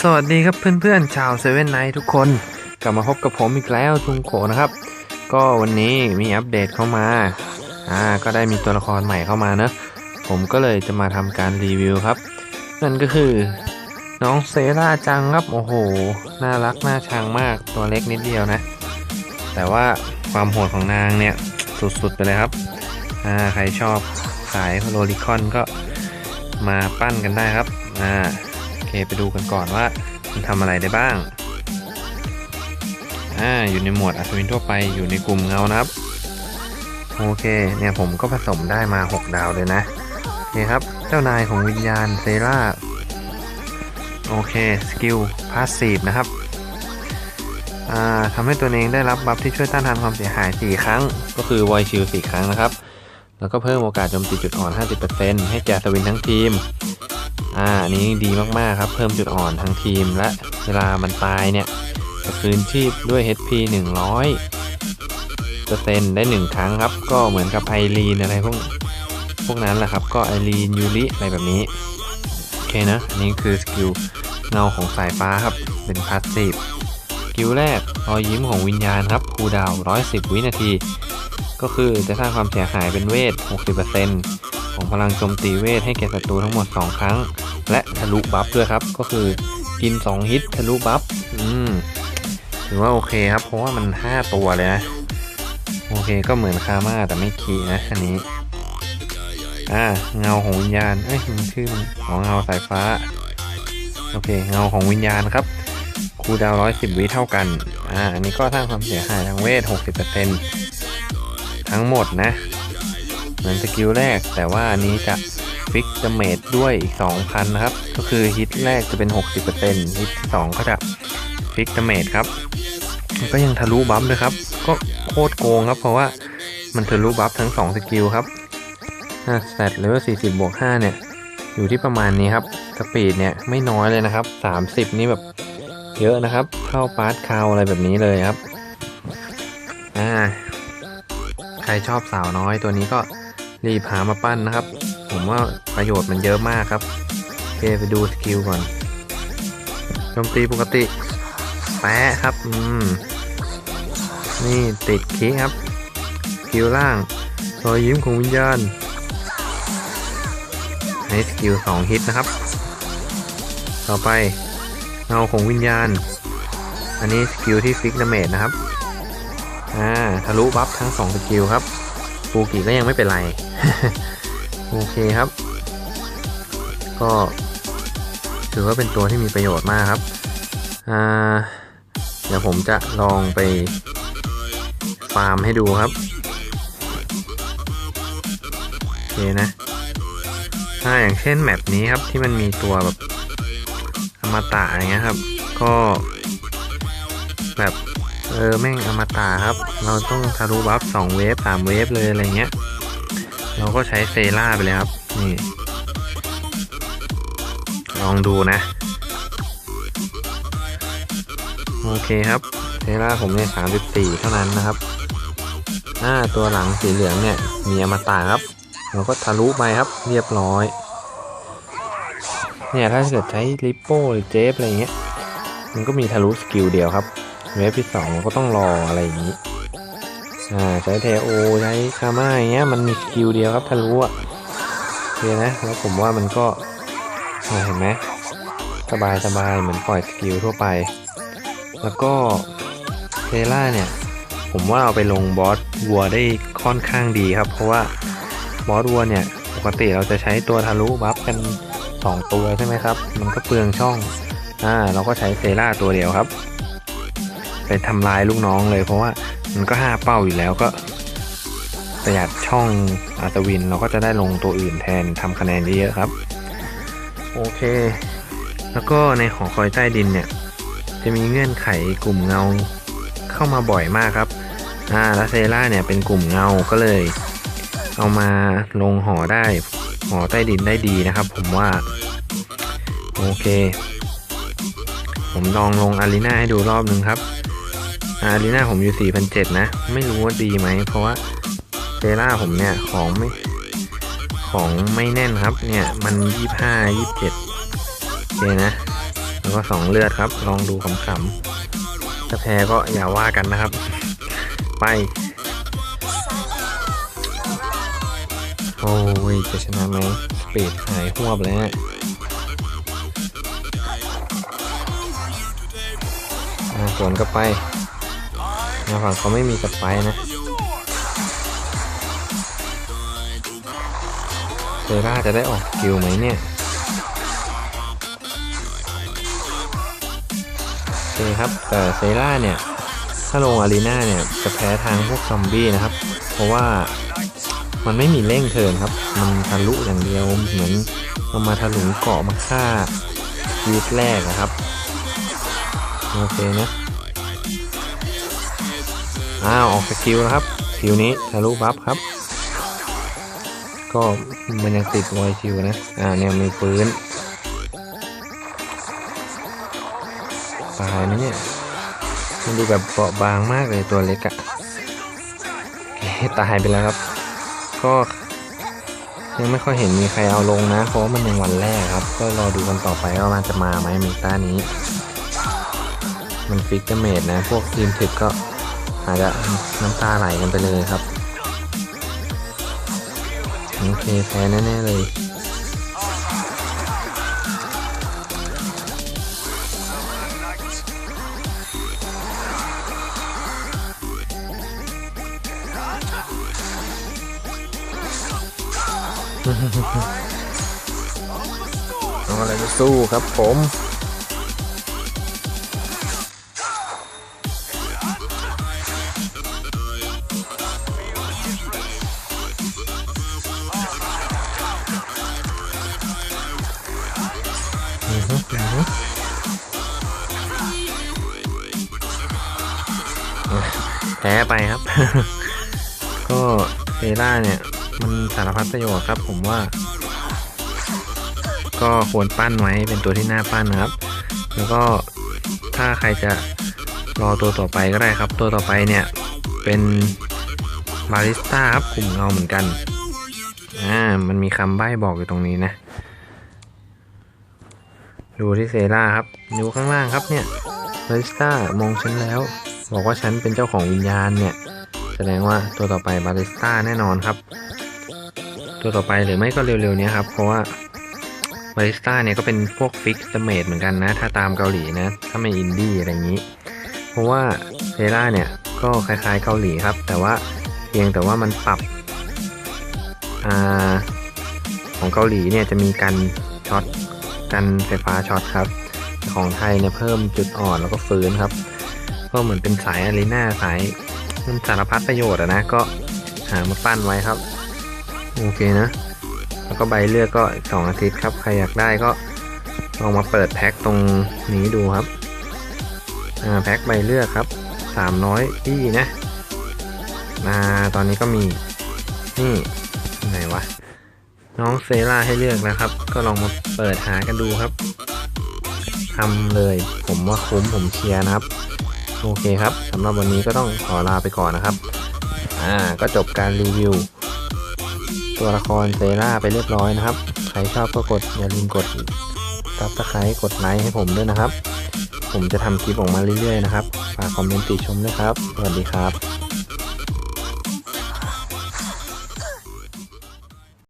สวัสดีครับเพื่อนๆ ชาวเซเว่นไนทุกคน กลับมาพบกับผมอีกแล้วจุงโขนะครับ ก็วันนี้มีอัปเดตเข้ามา อ่า ก็ได้มีตัวละครใหม่เข้ามาเนอะผมก็เลยจะมาทำการรีวิวครับ นั่นก็คือ น้องเซราจังครับ โอ้โห น่ารัก น่าชังมากตัวเล็กนิดเดียวนะ แต่ว่าความโหดของนางเนี่ย สุดๆไปเลยครับ อ่าใครชอบสายโรลิคอนก็มาปั้นกันได้ครับอ่าโอเคไปดูกันก่อนว่ามันทำอะไรได้บ้างอ่าอยู่ในหมวดอัศวินทั่วไปอยู่ในกลุ่มเงานะครับ โอเคเนี่ยผมก็ผสมได้มา 6 ดาวเลยนะโอเคครับเจ้านายของวิญญาณเซราโอเคสกิลพาสซีฟนะครับอ่าทำให้ตัวเองได้รับบัฟที่ช่วยต้านทานความเสียหาย 4 ครั้ง ก็คือไวชิล4ครั้งนะครับ แล้วก็เพิ่มโอกาสโจมตีจุดอ่อน 50%ให้แก่สวินทั้งทีม อ่าอันนี้ดีมากๆครับ เพิ่มจุดอ่อนทั้งทีม และเวลามันตายเนี่ยจะคืนชีพด้วย HP 100เปอร์เซ็นได้ 1 ครั้งครับ ก็เหมือนกับไอรีนอะไรพวกพวกนั้นแหละครับ ก็ไอรีนยูริอะไรแบบนี้ โอเคนะ อันนี้คือสกิลเงาของสายฟ้าครับ เป็นพาสซีฟสกิลแรกรอยยิ้มของวิญญาณครับคูดาว 110 วินาที ก็คือจะสร้างความเสียหายเป็นเวท 60%ของพลังโจมตีเวทให้แก่ศัตรูทั้งหมด 2 ครั้ง และทะลุบัฟด้วยครับ ก็คือกิน 2 ฮิตทะลุบัฟอืมถือว่าโอเคครับ เพราะว่ามัน 5 ตัวเลยนะ โอเคก็เหมือนคาม่าแต่ไม่คีนะ อันนี้ อ่า เงาของวิญญาณ เอ้ยมันชื่อมันของเงาสายฟ้า โอเค เงาของวิญญาณครับคูดาวร้อยสิบวิเท่ากัน อ่า อันนี้ก็สร้างความเสียหายทางเวท 60% ทั้งหมดนะ เหมือนสกิลแรก แต่ว่าอันนี้จะฟิกดาเมจด้วยอีก 2,000 นะครับ ก็คือฮิตแรกจะเป็น 60%ฮิตที่2ก็จะฟิกดาเมจครับก็ยังทะลุบัฟด้วยครับ ก็โคตรโกงครับ เพราะว่ามันทะลุบัฟทั้ง 2 สกิลครับอ่าสแตทเลเวล40 บวก 5 เนี่ย อยู่ที่ประมาณนี้ครับ สปีดเนี่ยไม่น้อยเลยนะครับ 30 นี่แบบเยอะนะครับ เข้าปาร์ตคาวอะไรแบบนี้เลยครับ อ่า ใครชอบสาวน้อยตัวนี้ก็รีบหามาปั้นนะครับ ผมว่าประโยชน์มันเยอะมากครับโอเคไปดูสกิลก่อนโจมตีปกติแปะครับ อืม นี่ติดคีครับสกิลล่างรอยยิ้มของวิญญาณในสกิลสองฮิตนะครับ ต่อไปเงาของวิญญาณ อันนี้สกิลที่ฟิกดาเมจนะครับ อ่าทะลุบัฟทั้งสองสกิลครับฟูกิก็ยังไม่เป็นไร โอเคครับ ก็ถือว่าเป็นตัวที่มีประโยชน์มากครับ อ่า เดี๋ยวผมจะลองไปฟาร์มให้ดูครับ โอเคนะถ้าอย่างเช่นแมปนี้ครับที่มันมีตัวแบบอมตะอย่างเงี้ยครับ ก็แบบ เออแม่งอมตะครับ เราต้องทะลุบัฟสองเวฟสามเวฟเลยอะไรเงี้ย เราก็ใช้เซล่าไปเลยครับ นี่ ลองดูนะ โอเคครับ เซล่าผมเนี่ยสามสิบสี่เท่านั้นนะครับอ่าตัวหลังสีเหลืองเนี่ยมีอมตะครับ เราก็ทะลุไปครับ เรียบร้อย เนี่ยถ้าเกิดใช้ลิปโป้หรือเจฟอะไรเงี้ย มันก็มีทะลุสกิลเดียวครับ เวฟที่สองเราก็ต้องรออะไรอย่างนี้อ่าใช้เทโอใช้คาม่าอย่างเงี้ยมันมีสกิลเดียวครับทะลุอะโอเคนะ แล้วผมว่ามันก็อ่าเห็นไหมสบายสบายเหมือนปล่อยสกิลทั่วไป แล้วก็เทล่าเนี่ย ผมว่าเอาไปลงบอสวัวได้ค่อนข้างดีครับ เพราะว่าบอสวัวเนี่ยปกติเราจะใช้ตัวทะลุบัฟกัน 2 ตัวใช่ไหมครับ มันก็เปลืองช่องอ่าเราก็ใช้เซล่าตัวเดียวครับ ทำลายลูกน้องเลย เพราะว่ามันก็ห้าเป้าอยู่แล้วก็ประหยัดช่องอาตวินเราก็จะได้ลงตัวอื่นแทนทำคะแนนเยอะครับ โอเค แล้วก็ในหอคอยใต้ดินเนี่ย จะมีเงื่อนไขกลุ่มเงาเข้ามาบ่อยมากครับอ่าล้วเซล่าเนี่ยเป็นกลุ่มเงาก็เลย เอามาลงหอได้หอใต้ดินได้ดีนะครับ ผมว่า โอเค ผมลองลงอารีนาให้ดูรอบหนึ่งครับ อารีนาผมอยู่4,007นะ ไม่รู้ว่าดีไหม เพราะว่าล่าผมเนี่ยของไม่ ของไม่แน่นครับเนี่ย มันยี่ห้ายี่เจ็ดโอเคนะ แล้วก็สองเลือดครับ ลองดูขำๆถ้าแพ้ก็อย่าว่ากันนะครับ ไปโอ้ยจะชนะไหมสปีดหายหวบเลยฮะอ่าสวนก็ไป นะฝั่งเขาไม่มีสไปร์นะเซราจะได้ออกสกิลไหมเนี่ยโอเคครับแต่เซราเนี่ยถ้าลงอารีนาเนี่ยจะแพ้ทางพวกซอมบี้นะครับ เพราะว่ามันไม่มีเร่งเทินครับ มันทะลุอย่างเดียวเหมือนมันมาทะลุเกาะมาฆ่ายีดแรกอะครับ โอเคนะ อ้าวออกสกิลแล้วครับสกิลนี้ทะลุบัฟครับ ก็มันยังติดวอยชิวนะ อ่าเนี่ยมีปืนตายไหมเนี่ย มันดูแบบเบาบางมากเลยตัวเล็กอะตายไปแล้วครับ ก็ยังไม่ค่อยเห็นมีใครเอาลงนะ เพราะว่ามันยังวันแรกครับ ก็รอดูกันต่อไปว่ามันจะมาไหมเมตานี้ มันฟิกเกอร์เมดนะ พวกทีมถึกก็ อาจจะน้ำตาไหลกันไปเลยครับ โอเคแพ้แน่ๆเลยเอาอะไรจะสู้ครับผม พ้ไปครับ ก็เซล่าเนี่ย มันสารพัดประโยชน์ครับผมว่า ก็ควรปั้นไว้เป็นตัวที่น่าปั้นนะครับ แล้วก็ถ้าใครจะรอตัวต่อไปก็ได้ครับ ตัวต่อไปเนี่ย เป็นบาริสต้าครับกลุ่มเงาเหมือนกัน อ่า มันมีคำใบ้บอกอยู่ตรงนี้นะ ดูที่เซราครับดูข้างล่างครับเนี่ยบาริสต้ามองฉันแล้ว บอกว่าฉันเป็นเจ้าของวิญญาณเนี่ย แสดงว่าตัวต่อไปบาริสต้าแน่นอนครับ ตัวต่อไปหรือไม่ก็เร็วๆนี้ครับ เพราะว่าบาริสต้าเนี่ยก็เป็นพวกฟิกซ์เมดเหมือนกันนะ ถ้าตามเกาหลีนะ ถ้าไม่อินดี้อะไรอย่างนี้ เพราะว่าเซราเนี่ยก็คล้ายๆเกาหลีครับ แต่ว่าเพียงแต่ว่ามันปรับอ่าของเกาหลีเนี่ยจะมีการช็อตกันไฟฟ้าช็อตครับ ของไทยเนี่ยเพิ่มจุดอ่อนแล้วก็ฟื้นครับ ก็เหมือนเป็นสายอารีนาสายมันสารพัดประโยชน์อะนะก็หามาปั้นไว้ครับ โอเคนะ แล้วก็ใบเลือกก็สองอาทิตย์ครับ ใครอยากได้ก็ลองมาเปิดแพ็คตรงนี้ดูครับอ่าแพ็คใบเลือกครับสามร้อยที่นะมาตอนนี้ก็มี นี่ไหนวะ น้องเซราให้เลือกนะครับ ก็ลองมาเปิดหากันดูครับทำเลย ผมว่าคุ้มผมเชียร์นะครับ โอเคครับสำหรับวันนี้ก็ต้องขอลาไปก่อนนะครับ อ่าก็จบการรีวิว ตัวละครเซราไปเรียบร้อยนะครับ ใครชอบก็กดอย่าลืมกดซับสไครต์กดไลค์ให้ผมด้วยนะครับ ผมจะทำคลิปออกมาเรื่อยๆนะครับ ฝากคอมเมนต์ติชมด้วยครับ สวัสดีครับ